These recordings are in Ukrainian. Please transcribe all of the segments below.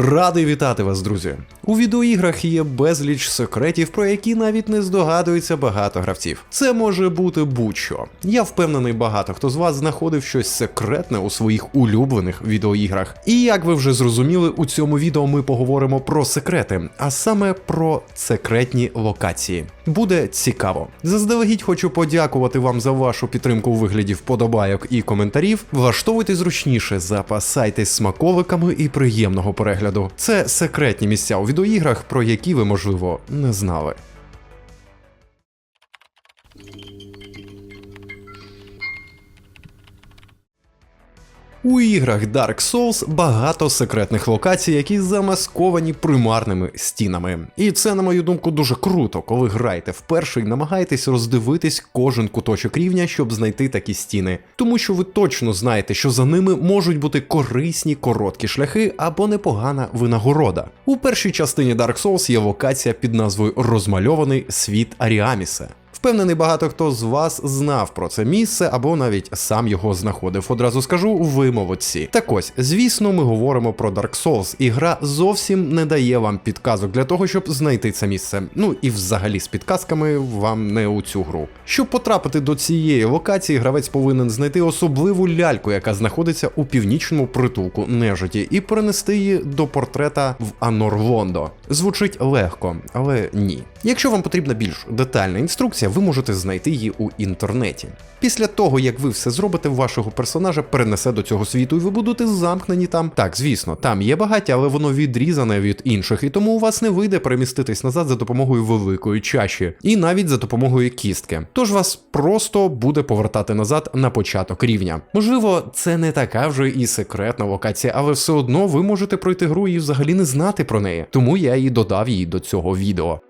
Радий вітати вас, друзі. У відеоіграх є безліч секретів, про які навіть не здогадується багато гравців. Це може бути будь-що. Я впевнений, багато хто з вас знаходив щось секретне у своїх улюблених відеоіграх. І як ви вже зрозуміли, у цьому відео ми поговоримо про секрети, а саме про секретні локації. Буде цікаво. Заздалегідь хочу подякувати вам за вашу підтримку у вигляді вподобайок і коментарів. Влаштовуйте зручніше, запасайтесь смаковиками і приємного перегляду. Це секретні місця у відеоіграх, про які ви, можливо, не знали. У іграх Dark Souls багато секретних локацій, які замасковані примарними стінами. І це, на мою думку, дуже круто, коли граєте вперше і намагаєтесь роздивитись кожен куточок рівня, щоб знайти такі стіни. Тому що ви точно знаєте, що за ними можуть бути корисні короткі шляхи або непогана винагорода. У першій частині Dark Souls є локація під назвою Розмальований світ Аріаміса. Впевнений, багато хто з вас знав про це місце або навіть сам його знаходив. Одразу скажу, ви молодці. Так ось, звісно, ми говоримо про Dark Souls, і гра зовсім не дає вам підказок для того, щоб знайти це місце. Ну і взагалі з підказками вам не у цю гру. Щоб потрапити до цієї локації, гравець повинен знайти особливу ляльку, яка знаходиться у північному притулку нежиті, і перенести її до портрета в Анор Лондо. Звучить легко, але ні. Якщо вам потрібна більш детальна інструкція, ви можете знайти її у інтернеті. Після того, як ви все зробите, вашого персонажа перенесе до цього світу, і ви будете замкнені там. Так, звісно, там є багаття, але воно відрізане від інших, і тому у вас не вийде переміститись назад за допомогою великої чаші, і навіть за допомогою кістки. Тож вас просто буде повертати назад на початок рівня. Можливо, це не така вже і секретна локація, але все одно ви можете пройти гру і взагалі не знати про неї. Тому я і додав її до цього відео.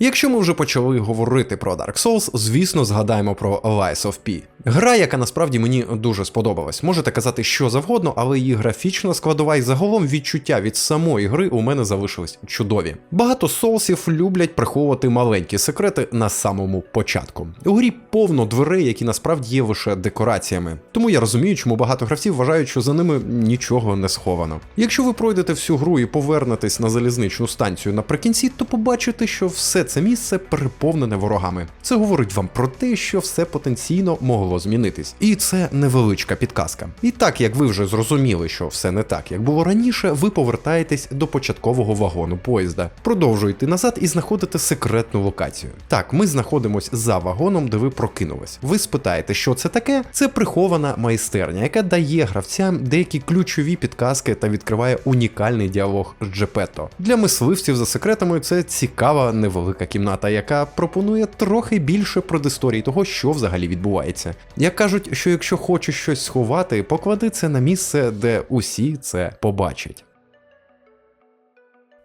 Якщо ми вже почали говорити про Dark Souls, звісно, згадаємо про Lies of P. Гра, яка насправді мені дуже сподобалась. Можете казати що завгодно, але її графічна складова і загалом відчуття від самої гри у мене залишились чудові. Багато соусів люблять приховувати маленькі секрети на самому початку. У грі повно дверей, які насправді є лише декораціями. Тому я розумію, чому багато гравців вважають, що за ними нічого не сховано. Якщо ви пройдете всю гру і повернетесь на залізничну станцію наприкінці, то побачите, що все це місце переповнене ворогами. Це говорить вам про те, що все потенційно могло змінитись. І це невеличка підказка. І так як ви вже зрозуміли, що все не так, як було раніше, ви повертаєтесь до початкового вагону поїзда, продовжуєте назад і знаходите секретну локацію. Так, ми знаходимось за вагоном, де ви прокинулись. Ви спитаєте, що це таке? Це прихована майстерня, яка дає гравцям деякі ключові підказки та відкриває унікальний діалог з Джепето. Для мисливців за секретами це цікава невелика кімната, яка пропонує трохи більше предісторії того, що взагалі відбувається. Як кажуть, що якщо хочеш щось сховати, поклади це на місце, де усі це побачать.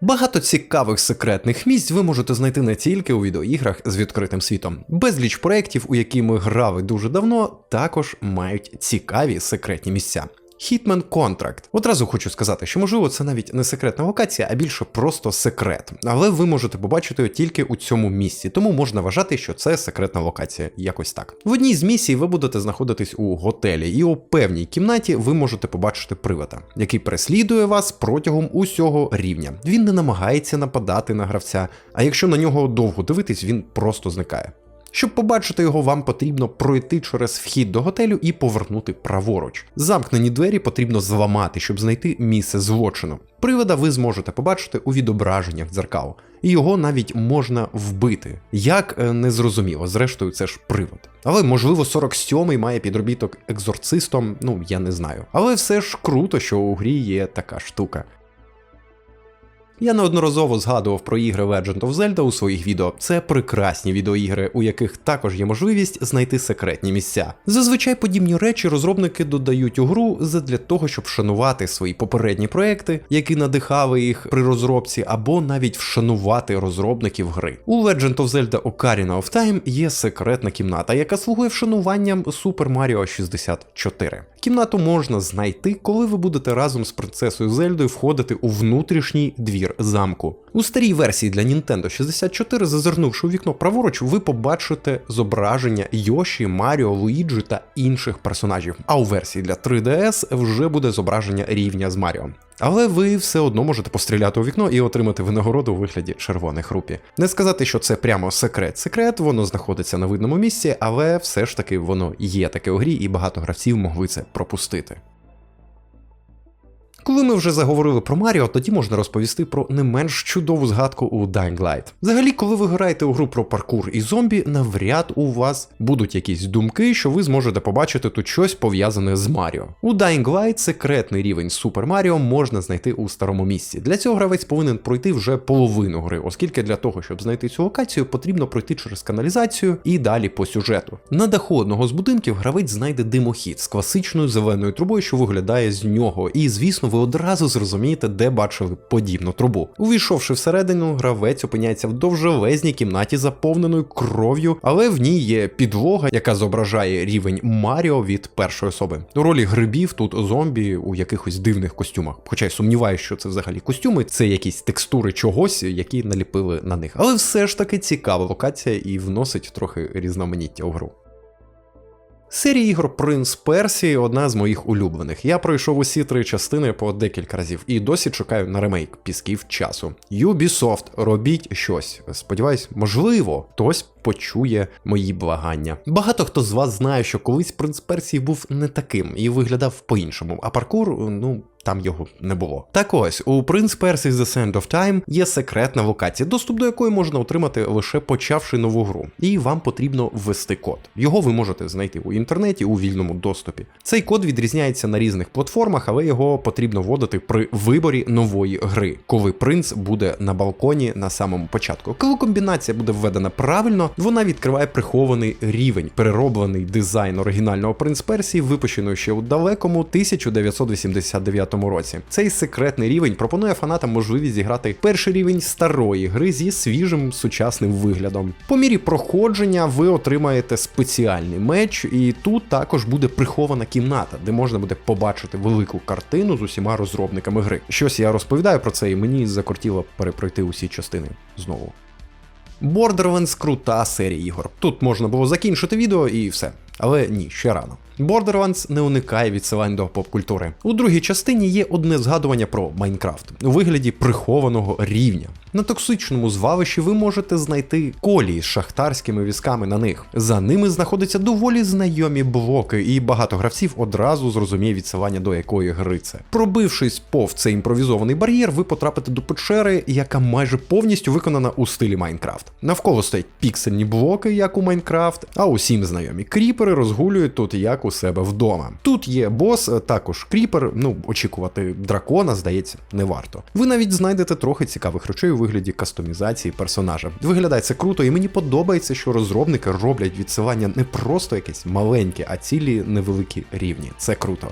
Багато цікавих секретних місць ви можете знайти не тільки у відеоіграх з відкритим світом. Безліч проєктів, у які ми грали дуже давно, також мають цікаві секретні місця. Hitman Contract. Одразу хочу сказати, що можливо це навіть не секретна локація, а більше просто секрет. Але ви можете побачити його тільки у цьому місці, тому можна вважати, що це секретна локація. Якось так. В одній з місій ви будете знаходитись у готелі, і у певній кімнаті ви можете побачити привода, який переслідує вас протягом усього рівня. Він не намагається нападати на гравця, а якщо на нього довго дивитись, він просто зникає. Щоб побачити його, вам потрібно пройти через вхід до готелю і повернути праворуч. Замкнені двері потрібно зламати, щоб знайти місце злочину. Привода ви зможете побачити у відображеннях дзеркал, і його навіть можна вбити. Як е, незрозуміло, зрештою, це ж привод. Але можливо 47-й має підробіток екзорцистом, ну я не знаю. Але все ж круто, що у грі є така штука. Я неодноразово згадував про ігри Legend of Zelda у своїх відео. Це прекрасні відеоігри, у яких також є можливість знайти секретні місця. Зазвичай подібні речі розробники додають у гру задля того, щоб вшанувати свої попередні проекти, які надихали їх при розробці, або навіть вшанувати розробників гри. У Legend of Zelda Ocarina of Time є секретна кімната, яка слугує вшануванням Super Mario 64. Кімнату можна знайти, коли ви будете разом з принцесою Зельдою входити у внутрішній двір замку. У старій версії для Nintendo 64, зазирнувши у вікно праворуч, ви побачите зображення Йоші, Маріо, Луїджі та інших персонажів. А у версії для 3DS вже буде зображення рівня з Маріо. Але ви все одно можете постріляти у вікно і отримати винагороду у вигляді червоних рупі. Не сказати, що це прямо секрет. Секрет, воно знаходиться на видному місці, але все ж таки воно є таке у грі, і багато гравців могли це пропустити. Коли ми вже заговорили про Маріо, тоді можна розповісти про не менш чудову згадку у Dying Light. Взагалі, коли ви граєте у гру про паркур і зомбі, навряд у вас будуть якісь думки, що ви зможете побачити тут щось пов'язане з Маріо. У Dying Light секретний рівень Super Mario можна знайти у старому місці. Для цього гравець повинен пройти вже половину гри, оскільки для того, щоб знайти цю локацію, потрібно пройти через каналізацію і далі по сюжету. На даху одного з будинків гравець знайде димохід з класичною зеленою трубою, що виглядає з нього, і звісно ви одразу зрозумієте, де бачили подібну трубу. Увійшовши всередину, гравець опиняється в довжелезній кімнаті, заповненою кров'ю, але в ній є підлога, яка зображає рівень Маріо від першої особи. У ролі грибів тут зомбі у якихось дивних костюмах. Хоча й сумніваюся, що це взагалі костюми, це якісь текстури чогось, які наліпили на них. Але все ж таки цікава локація і вносить трохи різноманіття у гру. Серія ігор Принц Персії одна з моїх улюблених. Я пройшов усі три частини по декілька разів і досі чекаю на ремейк пісків часу. Ubisoft, робіть щось. Сподіваюсь, можливо, хтось почує мої благання. Багато хто з вас знає, що колись принц Персії був не таким і виглядав по-іншому, а паркур, ну. Там його не було. Так ось у Prince Percy's The Sand of Time є секретна локація, доступ до якої можна отримати лише почавши нову гру, і вам потрібно ввести код. Його ви можете знайти у інтернеті у вільному доступі. Цей код відрізняється на різних платформах, але його потрібно вводити при виборі нової гри, коли принц буде на балконі на самому початку. Коли комбінація буде введена правильно, вона відкриває прихований рівень, перероблений дизайн оригінального принц Персії, випущеного ще у далекому 1989 році. Цей секретний рівень пропонує фанатам можливість зіграти перший рівень старої гри зі свіжим сучасним виглядом. По мірі проходження ви отримаєте спеціальний меч, і тут також буде прихована кімната, де можна буде побачити велику картину з усіма розробниками гри. Щось я розповідаю про це, і мені закортіло перепройти усі частини знову. Borderlands крута серія ігор. Тут можна було закінчити відео і все. Але ні, ще рано. Borderlands не уникає відсилань до поп-культури. У другій частині є одне згадування про Майнкрафт у вигляді прихованого рівня. На токсичному звалищі ви можете знайти колії з шахтарськими візками на них. За ними знаходяться доволі знайомі блоки, і багато гравців одразу зрозуміє відсилання до якої гри це. Пробившись пов цей імпровізований бар'єр, ви потрапите до печери, яка майже повністю виконана у стилі Майнкрафт. Навколо стоять піксельні блоки, як у Майнкрафт, а усім знайомі кріпери розгулюють тут як у себе вдома. Тут є бос, також кріпер. Ну очікувати дракона, здається, не варто. Ви навіть знайдете трохи цікавих речей у вигляді кастомізації персонажа. Виглядає це круто, і мені подобається, що розробники роблять відсилання не просто якесь маленьке, а цілі невеликі рівні. Це круто.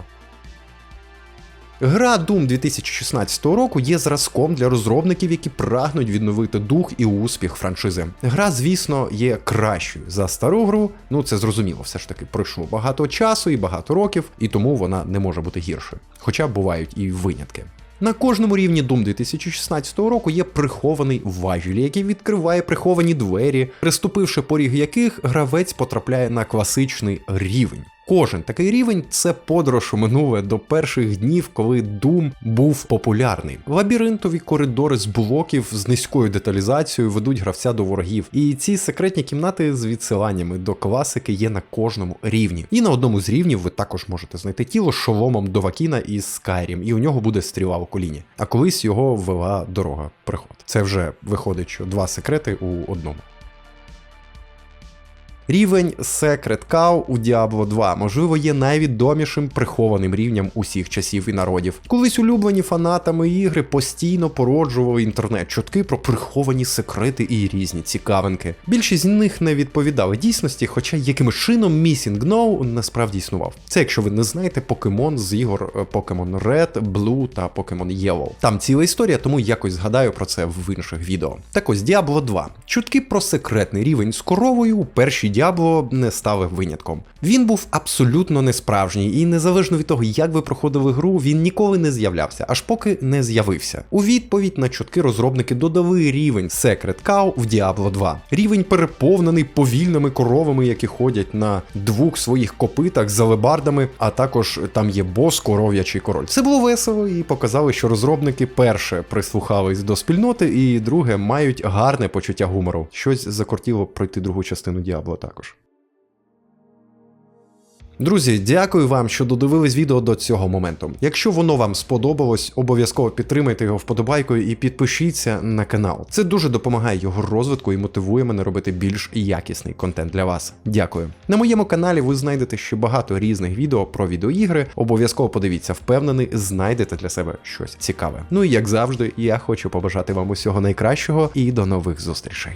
Гра Doom 2016 року є зразком для розробників, які прагнуть відновити дух і успіх франшизи. Гра, звісно, є кращою за стару гру. Ну це зрозуміло, все ж таки пройшло багато часу і багато років, і тому вона не може бути гіршою. Хоча бувають і винятки. На кожному рівні Doom 2016 року є прихований важіль, який відкриває приховані двері, приступивши поріг яких гравець потрапляє на класичний рівень. Кожен такий рівень це подорож у минуле до перших днів, коли Doom був популярний. Лабіринтові коридори з блоків з низькою деталізацією ведуть гравця до ворогів. І ці секретні кімнати з відсиланнями до класики є на кожному рівні. І на одному з рівнів ви також можете знайти тіло шоломом Довакіна із Skyrim, і у нього буде стріла у коліні. А колись його ввела дорога приход. Це вже виходить, що два секрети у одному. Рівень Secret Cow у Diablo 2, можливо, є найвідомішим прихованим рівнем усіх часів і народів. Колись улюблені фанатами ігри постійно породжували інтернет чутки про приховані секрети і різні цікавинки. Більшість з них не відповідали дійсності, хоча якимось чином Missing No насправді існував. Це якщо ви не знаєте покемон з ігор е, Pokemon Red, Blue та Pokemon Yellow. Там ціла історія, тому якось згадаю про це в інших відео. Так ось Diablo 2. Чутки про секретний рівень з коровою у першій Diablo не стали винятком. Він був абсолютно несправжній, і незалежно від того, як ви проходили гру, він ніколи не з'являвся, аж поки не з'явився. У відповідь на чутки розробники додали рівень Secret Cow в Diablo 2. Рівень переповнений повільними коровами, які ходять на двох своїх копитах з алебардами, а також там є бос, коров'ячий король. Це було весело і показали, що розробники перше прислухались до спільноти, і друге мають гарне почуття гумору. Щось закортіло пройти другу частину Діабло також. Друзі, дякую вам, що додивились відео до цього моменту. Якщо воно вам сподобалось, обов'язково підтримайте його вподобайкою і підпишіться на канал. Це дуже допомагає його розвитку і мотивує мене робити більш якісний контент для вас. Дякую. На моєму каналі ви знайдете ще багато різних відео про відеоігри. Обов'язково подивіться, впевнений, знайдете для себе щось цікаве. Ну і як завжди, я хочу побажати вам усього найкращого і до нових зустрічей.